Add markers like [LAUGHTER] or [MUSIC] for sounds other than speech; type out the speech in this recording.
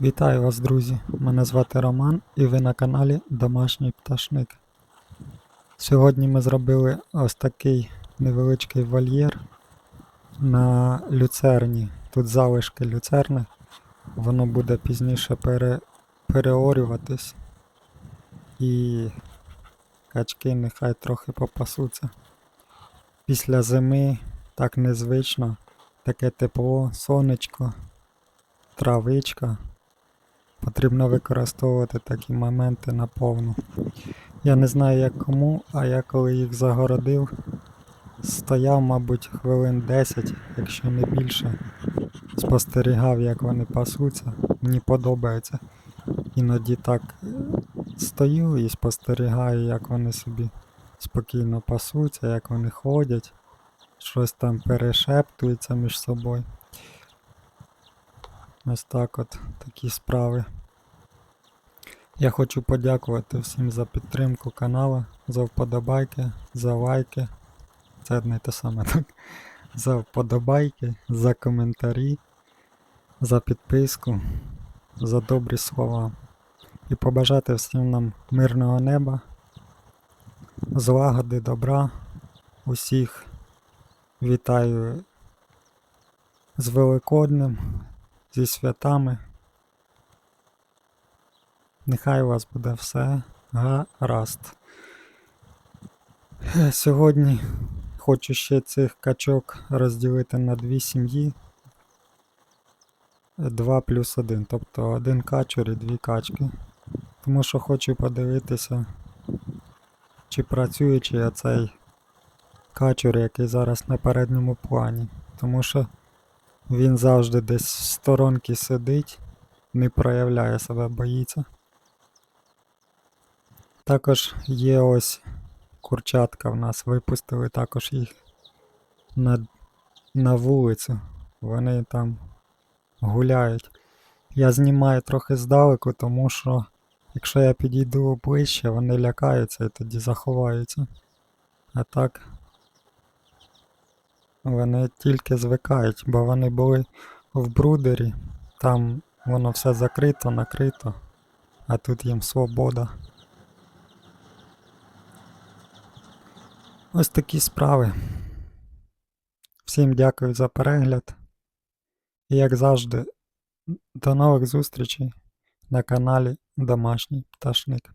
Вітаю вас, друзі! Мене звати Роман і ви на каналі Домашній Пташник. Сьогодні ми зробили ось такий невеличкий вольєр на люцерні. Тут залишки люцерни. Воно буде пізніше пере... переорюватись. І качки нехай трохи попасуться. Після зими так незвично, таке тепло, сонечко, травичка. Потрібно використовувати такі моменти наповну. Я не знаю як кому, а я коли їх загородив, стояв, мабуть, хвилин 10, якщо не більше. Спостерігав, як вони пасуться. Мені подобається. Іноді так е, стою і спостерігаю, як вони собі спокійно пасуться, як вони ходять, щось там перешептуються між собою. Ось так от такі справи. Я хочу подякувати всім за підтримку каналу, за вподобайки, за лайки. Це одне й те саме, [LAUGHS] так? За вподобайки, за коментарі, за підписку, за добрі слова. І побажати всім нам мирного неба, злагоди, добра. Усіх вітаю з Великоднем, зі святами. Нехай у вас буде все гаразд. Сьогодні хочу ще цих качок розділити на дві сім'ї. 2 плюс 1, тобто один качур і дві качки. Тому що хочу подивитися, чи працює чи оцей качур, який зараз на передньому плані. Тому що він завжди десь в сторонці сидить, не проявляє себе, боїться. Також є ось курчатка в нас, випустили також їх на, на вулицю. Вони там гуляють. Я знімаю трохи здалеку, тому що якщо я підійду ближче, вони лякаються і тоді заховаються. А так вони тільки звикають, бо вони були в брудері, там воно все закрито, накрито, а тут їм свобода. Ось такі справи. Всім дякую за перегляд. І як завжди, до нових зустрічей на каналі Домашній Пташник.